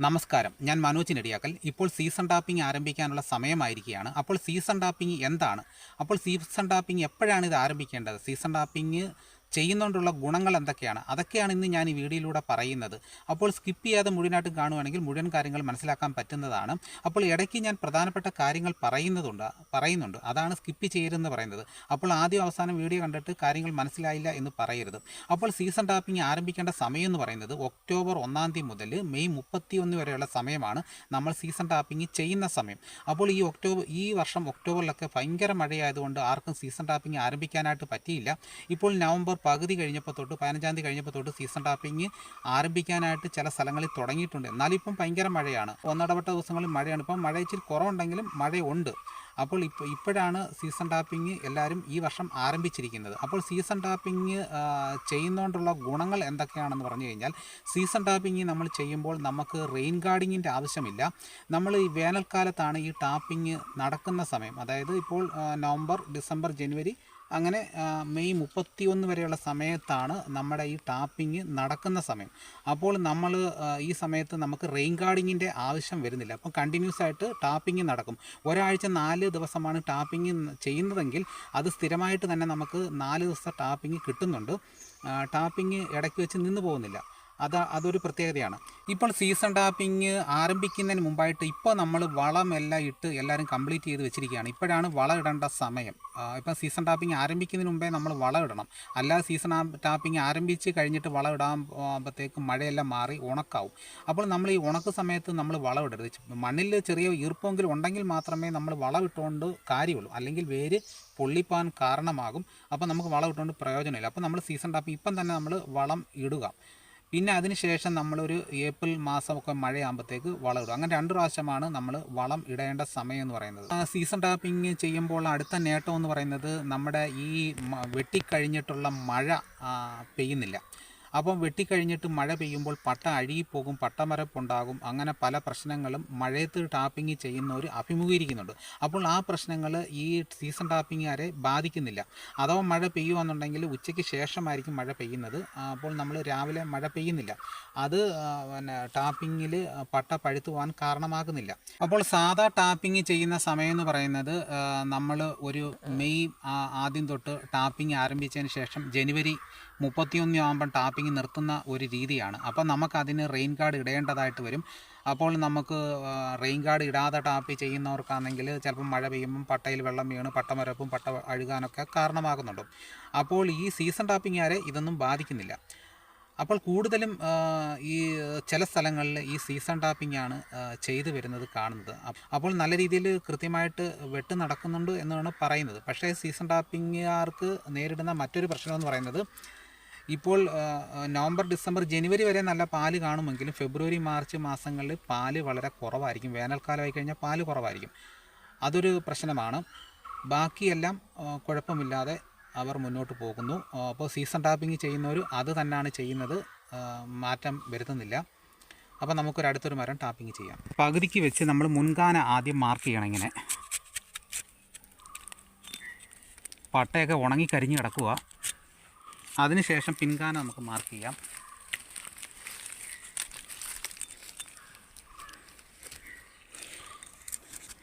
നമസ്കാരം. ഞാൻ മനോജ് നെടിയാക്കൽ. ഇപ്പോൾ സീസൺ ടാപ്പിംഗ് ആരംഭിക്കാനുള്ള സമയമായിരിക്കുകയാണ്. അപ്പോൾ സീസൺ ടാപ്പിംഗ് എന്താണ്? അപ്പോൾ സീസൺ ടാപ്പിംഗ് എപ്പോഴാണ് ഇത് ആരംഭിക്കേണ്ടത്? സീസൺ ടാപ്പിംഗ് ചെയ്യുന്നതുകൊണ്ടുള്ള ഗുണങ്ങൾ എന്തൊക്കെയാണ്? അതൊക്കെയാണ് ഇന്ന് ഞാൻ ഈ വീഡിയോയിലൂടെ പറയുന്നത്. അപ്പോൾ സ്കിപ്പ് ചെയ്യാതെ മുഴുവനായിട്ട് കാണുവാണെങ്കിൽ മുഴുവൻ കാര്യങ്ങൾ മനസ്സിലാക്കാൻ പറ്റുന്നതാണ്. അപ്പോൾ ഇടയ്ക്ക് ഞാൻ പ്രധാനപ്പെട്ട കാര്യങ്ങൾ പറയുന്നതുണ്ട് പറയുന്നുണ്ട്. അതാണ് സ്കിപ്പ് ചെയ്യരുതെന്ന് പറയുന്നത്. അപ്പോൾ ആദ്യം അവസാനം വീഡിയോ കണ്ടിട്ട് കാര്യങ്ങൾ മനസ്സിലായില്ല എന്ന് പറയരുത്. അപ്പോൾ സീസൺ ടാപ്പിംഗ് ആരംഭിക്കേണ്ട സമയം എന്ന് പറയുന്നത് ഒക്ടോബർ ഒന്നാം തീയതി മുതൽ മെയ് മുപ്പത്തി ഒന്ന് വരെയുള്ള സമയമാണ് നമ്മൾ സീസൺ ടാപ്പിംഗ് ചെയ്യുന്ന സമയം. അപ്പോൾ ഈ ഒക്ടോബർ ഈ വർഷം ഒക്ടോബറിലൊക്കെ ഭയങ്കര മഴയായതുകൊണ്ട് ആർക്കും സീസൺ ടാപ്പിംഗ് ആരംഭിക്കാനായിട്ട് പറ്റിയില്ല. ഇപ്പോൾ നവംബർ പകുതി കഴിഞ്ഞപ്പോൾ തൊട്ട് പതിനഞ്ചാം തീയതി കഴിഞ്ഞപ്പോൾ തൊട്ട് സീസൺ ടാപ്പിംഗ് ആരംഭിക്കാനായിട്ട് ചില സ്ഥലങ്ങളിൽ തുടങ്ങിയിട്ടുണ്ട്. എന്നാലും ഇപ്പം ഭയങ്കര മഴയാണ്. ഒന്നിടപെട്ട ദിവസങ്ങളിൽ മഴയാണ്. ഇപ്പം മഴ ഇച്ചിരി കുറവുണ്ടെങ്കിലും മഴയുണ്ട്. അപ്പോൾ ഇപ്പോൾ ഇപ്പോഴാണ് സീസൺ ടാപ്പിംഗ് എല്ലാവരും ഈ വർഷം ആരംഭിച്ചിരിക്കുന്നത്. അപ്പോൾ സീസൺ ടാപ്പിംഗ് ചെയ്യുന്നതുകൊണ്ടുള്ള ഗുണങ്ങൾ എന്തൊക്കെയാണെന്ന് പറഞ്ഞു കഴിഞ്ഞാൽ സീസൺ ടാപ്പിംഗ് നമ്മൾ ചെയ്യുമ്പോൾ നമുക്ക് റെയിൻ ഗാർഡിങ്ങിന്റെ ആവശ്യമില്ല. നമ്മൾ ഈ വേനൽക്കാലത്താണ് ഈ ടാപ്പിംഗ് നടക്കുന്ന സമയം. അതായത് ഇപ്പോൾ നവംബർ ഡിസംബർ ജനുവരി അങ്ങനെ മെയ് മുപ്പത്തി ഒന്ന് വരെയുള്ള സമയത്താണ് നമ്മുടെ ഈ ടാപ്പിംഗ് നടക്കുന്ന സമയം. അപ്പോൾ നമ്മൾ ഈ സമയത്ത് നമുക്ക് റെയിൻ ഗാർഡിങ്ങിന്റെ ആവശ്യം വരുന്നില്ല. അപ്പം കണ്ടിന്യൂസ് ആയിട്ട് ടാപ്പിംഗ് നടക്കും. ഒരാഴ്ച നാല് ദിവസമാണ് ടാപ്പിംഗ് ചെയ്യുന്നതെങ്കിൽ അത് സ്ഥിരമായിട്ട് തന്നെ നമുക്ക് നാല് ദിവസത്തെ ടാപ്പിംഗ് കിട്ടുന്നുണ്ട്. ടാപ്പിംഗ് ഇടയ്ക്ക് വെച്ച് നിന്ന് പോകുന്നില്ല. അത് അതൊരു പ്രത്യേകതയാണ്. ഇപ്പോൾ സീസൺ ടാപ്പിംഗ് ആരംഭിക്കുന്നതിന് മുമ്പായിട്ട് ഇപ്പോൾ നമ്മൾ വളമെല്ലാം ഇട്ട് എല്ലാവരും കംപ്ലീറ്റ് ചെയ്ത് വെച്ചിരിക്കുകയാണ്. ഇപ്പോഴാണ് വളം ഇടേണ്ട സമയം. ഇപ്പം സീസൺ ടാപ്പിംഗ് ആരംഭിക്കുന്നതിന് മുമ്പേ നമ്മൾ വളം ഇടണം. അല്ലാതെ സീസൺ ടാപ്പിംഗ് ആരംഭിച്ച് കഴിഞ്ഞിട്ട് വളം ഇടാൻ പോകുമ്പോഴത്തേക്ക് മഴയെല്ലാം മാറി ഉണക്കാവും. അപ്പോൾ നമ്മൾ ഈ ഉണക്ക് സമയത്ത് നമ്മൾ വളം ഇടരുത്. മണ്ണിൽ ചെറിയ ഈർപ്പമെങ്കിലും ഉണ്ടെങ്കിൽ മാത്രമേ നമ്മൾ വളം ഇട്ടുകൊണ്ട് കാര്യമുള്ളൂ. അല്ലെങ്കിൽ വേര് പൊള്ളിപ്പാൻ കാരണമാകും. അപ്പോൾ നമുക്ക് വളം ഇട്ടുകൊണ്ട് പ്രയോജനമില്ല. അപ്പോൾ നമ്മൾ സീസൺ ടാപ്പിംഗ് ഇപ്പം തന്നെ നമ്മൾ വളം ഇടുക. പിന്നെ അതിനുശേഷം നമ്മളൊരു ഏപ്രിൽ മാസമൊക്കെ മഴയാകുമ്പോഴത്തേക്ക് വളം ഇടും. അങ്ങനെ രണ്ട് പ്രാവശ്യമാണ് നമ്മൾ വളം ഇടേണ്ട സമയം എന്ന് പറയുന്നത്. സീസൺ ടാപ്പിംഗ് ചെയ്യുമ്പോൾ അടുത്ത നേട്ടം എന്ന് പറയുന്നത് നമ്മുടെ ഈ വെട്ടിക്കഴിഞ്ഞിട്ടുള്ള മഴ പെയ്യുന്നില്ല. അപ്പം വെട്ടിക്കഴിഞ്ഞിട്ട് മഴ പെയ്യുമ്പോൾ പട്ട അഴുകിപ്പോകും പട്ടമരപ്പുണ്ടാകും. അങ്ങനെ പല പ്രശ്നങ്ങളും മഴയത്ത് ടാപ്പിംഗ് ചെയ്യുന്നവർ അഭിമുഖീകരിക്കുന്നുണ്ട്. അപ്പോൾ ആ പ്രശ്നങ്ങൾ ഈ സീസൺ ടാപ്പിംഗുകാരെ ബാധിക്കുന്നില്ല. അഥവാ മഴ പെയ്യുകയെന്നുണ്ടെങ്കിൽ ഉച്ചയ്ക്ക് ശേഷമായിരിക്കും മഴ പെയ്യുന്നത്. അപ്പോൾ നമ്മൾ രാവിലെ മഴ പെയ്യുന്നില്ല. അത് പിന്നെ ടാപ്പിങ്ങിൽ പട്ട പഴുത്തു പോകാൻ കാരണമാകുന്നില്ല. അപ്പോൾ സാധാ ടാപ്പിംഗ് ചെയ്യുന്ന സമയം എന്ന് പറയുന്നത് നമ്മൾ ഒരു മെയ് ആദ്യം തൊട്ട് ടാപ്പിംഗ് ആരംഭിച്ചതിന് ശേഷം ജനുവരി മുപ്പത്തിയൊന്ന് ആകുമ്പം ടാപ്പിംഗ് നിർത്തുന്ന ഒരു രീതിയാണ്. അപ്പം നമുക്കതിന് റെയിൻ കാർഡ് ഇടേണ്ടതായിട്ട് വരും. അപ്പോൾ നമുക്ക് റെയിൻ കാർഡ് ഇടാതെ ടാപ്പ് ചെയ്യുന്നവർക്കാണെങ്കിൽ ചിലപ്പോൾ മഴ പെയ്യുമ്പം പട്ടയിൽ വെള്ളം വീണ് പട്ടമരപ്പും പട്ട അഴുകാനൊക്കെ കാരണമാകുന്നുണ്ട്. അപ്പോൾ ഈ സീസൺ ടാപ്പിംഗുകാരെ ഇതൊന്നും ബാധിക്കുന്നില്ല. അപ്പോൾ കൂടുതലും ഈ ചില സ്ഥലങ്ങളിൽ ഈ സീസൺ ടാപ്പിംഗ് ആണ് ചെയ്തു വരുന്നത് കാണുന്നത്. അപ്പോൾ നല്ല രീതിയിൽ കൃത്യമായിട്ട് വെട്ട് നടക്കുന്നുണ്ട് എന്നാണ് പറയുന്നത്. പക്ഷേ സീസൺ ടാപ്പിംഗുകാർക്ക് നേരിടുന്ന മറ്റൊരു പ്രശ്നം എന്ന് പറയുന്നത് ഇപ്പോൾ നവംബർ ഡിസംബർ ജനുവരി വരെ നല്ല പാൽ കാണുമെങ്കിലും ഫെബ്രുവരി മാർച്ച് മാസങ്ങളിൽ പാൽ വളരെ കുറവായിരിക്കും. വേനൽക്കാലമായി കഴിഞ്ഞാൽ പാൽ കുറവായിരിക്കും. അതൊരു പ്രശ്നമാണ്. ബാക്കിയെല്ലാം കുഴപ്പമില്ലാതെ അവർ മുന്നോട്ട് പോകുന്നു. അപ്പോൾ സീസൺ ടാപ്പിംഗ് ചെയ്യുന്നവർ അത് തന്നെയാണ് ചെയ്യുന്നത്. മാറ്റം വരുത്തുന്നില്ല. അപ്പോൾ നമുക്കൊരു അടുത്തൊരു മരം ടാപ്പിംഗ് ചെയ്യാം. പകുതിക്ക് വെച്ച് നമ്മൾ മുൻകാന ആദ്യം മാർക്ക് ചെയ്യണം ഇങ്ങനെ. പട്ടയൊക്കെ ഉണങ്ങി കരിഞ്ഞ് കിടക്കുക അതിനുശേഷം പിൻകാന നമുക്ക് മാർക്ക് ചെയ്യാം.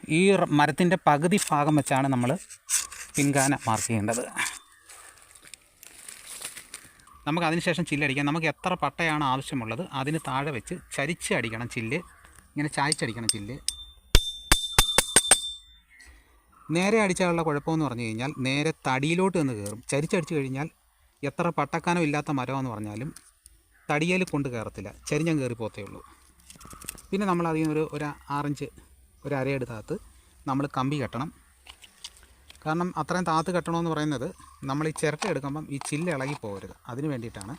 ഈ മരത്തിന്റെ പകുതി ഭാഗം വെച്ചാണ് നമ്മൾ പിൻകാന മാർക്ക് ചെയ്യേണ്ടത്. നമുക്ക് അതിനുശേഷം ചില്ലടിക്കാം നമുക്ക് എത്ര പട്ടയാണ് ആവശ്യമുള്ളത് അതിന് താഴെ വെച്ച് ചരിച്ച് അടിക്കണം ചില്ല്. ഇങ്ങനെ ചായച്ചടിക്കണം ചില്ല്. നേരെ അടിച്ചാലുള്ള കുഴപ്പമെന്ന് പറഞ്ഞു കഴിഞ്ഞാൽ നേരെ തടിയിലോട്ട് നിന്ന് കയറും ചരിച്ചടിച്ച് കഴിഞ്ഞാൽ എത്ര പട്ടക്കാനം ഇല്ലാത്ത മരമെന്ന് പറഞ്ഞാലും തടിയേൽ കൊണ്ട് കയറത്തില്ല. ചരിഞ്ഞം കയറി പോത്തേ ഉള്ളൂ. പിന്നെ നമ്മൾ അതിൽ നിന്നൊരു ഒരു ആറിഞ്ച് ഒരു അരയെടുത്തകത്ത് നമ്മൾ കമ്പി കെട്ടണം. കാരണം അത്രയും താത്ത് കെട്ടണമെന്ന് പറയുന്നത് നമ്മൾ ഈ ചിരട്ട എടുക്കുമ്പം ഈ ചില്ല് ഇളകി പോകരുത്. അതിന് വേണ്ടിയിട്ടാണ്.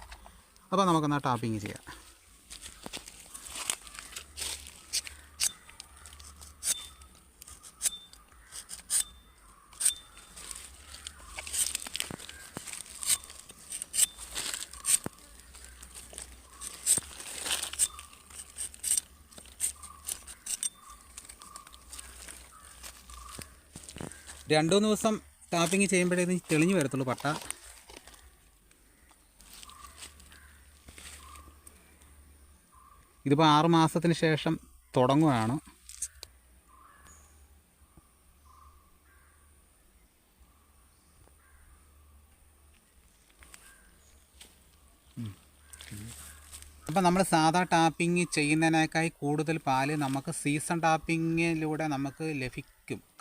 അപ്പോൾ നമുക്കൊന്ന് ടാപ്പിങ് ചെയ്യാം. രണ്ടു മൂന്ന് ദിവസം ടാപ്പിംഗ് ചെയ്യുമ്പോഴേ ഇത് തെളിഞ്ഞു വരത്തുള്ളൂ പട്ട. ഇതിപ്പോൾ ആറ് മാസത്തിന് ശേഷം തുടങ്ങുകയാണ് അപ്പം നമ്മൾ സാധാ ടാപ്പിംഗ് ചെയ്യുന്നതിനേക്കായി കൂടുതൽ പാൽ നമുക്ക് സീസൺ ടാപ്പിങ്ങിലൂടെ നമുക്ക് ലഭിക്കും.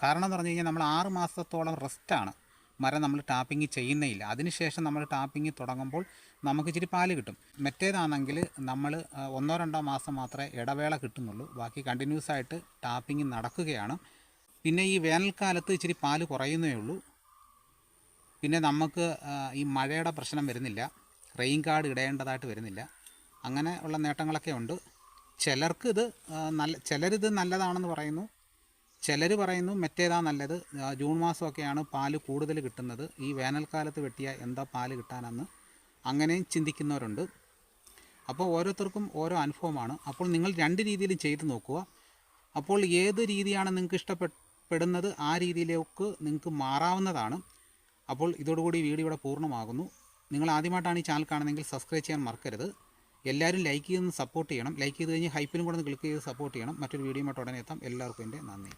കാരണം എന്ന് പറഞ്ഞു കഴിഞ്ഞാൽ നമ്മൾ ആറ് മാസത്തോളം റെസ്റ്റാണ്. മരം നമ്മൾ ടാപ്പിംഗ് ചെയ്യുന്നേയില്ല. അതിനുശേഷം നമ്മൾ ടാപ്പിംഗ് തുടങ്ങുമ്പോൾ നമുക്ക് ഇച്ചിരി പാൽ കിട്ടും. മറ്റേതാണെങ്കിൽ നമ്മൾ ഒന്നോ രണ്ടോ മാസം മാത്രമേ ഇടവേള കിട്ടുന്നുള്ളൂ. ബാക്കി കണ്ടിന്യൂസ് ആയിട്ട് ടാപ്പിംഗ് നടക്കുകയാണ്. പിന്നെ ഈ വേനൽക്കാലത്ത് ഇച്ചിരി പാൽ കുറയുന്നേ ഉള്ളൂ. പിന്നെ നമുക്ക് ഈ മഴയുടെ പ്രശ്നം വരുന്നില്ല. റെയിൻ കാർഡ് ഇടേണ്ടതായിട്ട് വരുന്നില്ല. അങ്ങനെ ഉള്ള നേട്ടങ്ങളൊക്കെ ഉണ്ട്. ചിലർക്ക് ഇത് നല്ല ചിലരിത് നല്ലതാണെന്ന് പറയുന്നു. ചിലർ പറയുന്നു മറ്റേതാ നല്ലത്. ജൂൺ മാസമൊക്കെയാണ് പാൽ കൂടുതൽ കിട്ടുന്നത്. ഈ വേനൽക്കാലത്ത് വെട്ടിയ എന്താ പാൽ കിട്ടാനെന്ന് അങ്ങനെയും ചിന്തിക്കുന്നവരുണ്ട്. അപ്പോൾ ഓരോരുത്തർക്കും ഓരോ അനുഭവമാണ്. അപ്പോൾ നിങ്ങൾ രണ്ട് രീതിയിലും ചെയ്തു നോക്കുക. അപ്പോൾ ഏത് രീതിയാണ് നിങ്ങൾക്ക് ഇഷ്ടപ്പെടുന്നത് ആ രീതിയിലേക്ക് നിങ്ങൾക്ക് മാറാവുന്നതാണ്. അപ്പോൾ ഇതോടുകൂടി വീഡിയോ ഇവിടെ പൂർണമാകുന്നു. നിങ്ങൾ ആദ്യമായിട്ടാണ് ഈ ചാനൽ കാണുന്നതെങ്കിൽ സബ്സ്ക്രൈബ് ചെയ്യാൻ മറക്കരുത്. എല്ലാവരും ലൈക്ക് ചെയ്ത് സപ്പോർട്ട് ചെയ്യണം. ലൈക്ക് ചെയ്ത് കഴിഞ്ഞ് ഹൈപ്പിനും കൂടെ ക്ലിക്ക് ചെയ്ത് സപ്പോർട്ട് ചെയ്യണം. മറ്റൊരു വീഡിയോ ഉടനെ എത്താം. എല്ലാവർക്കും എന്റെ നന്ദി.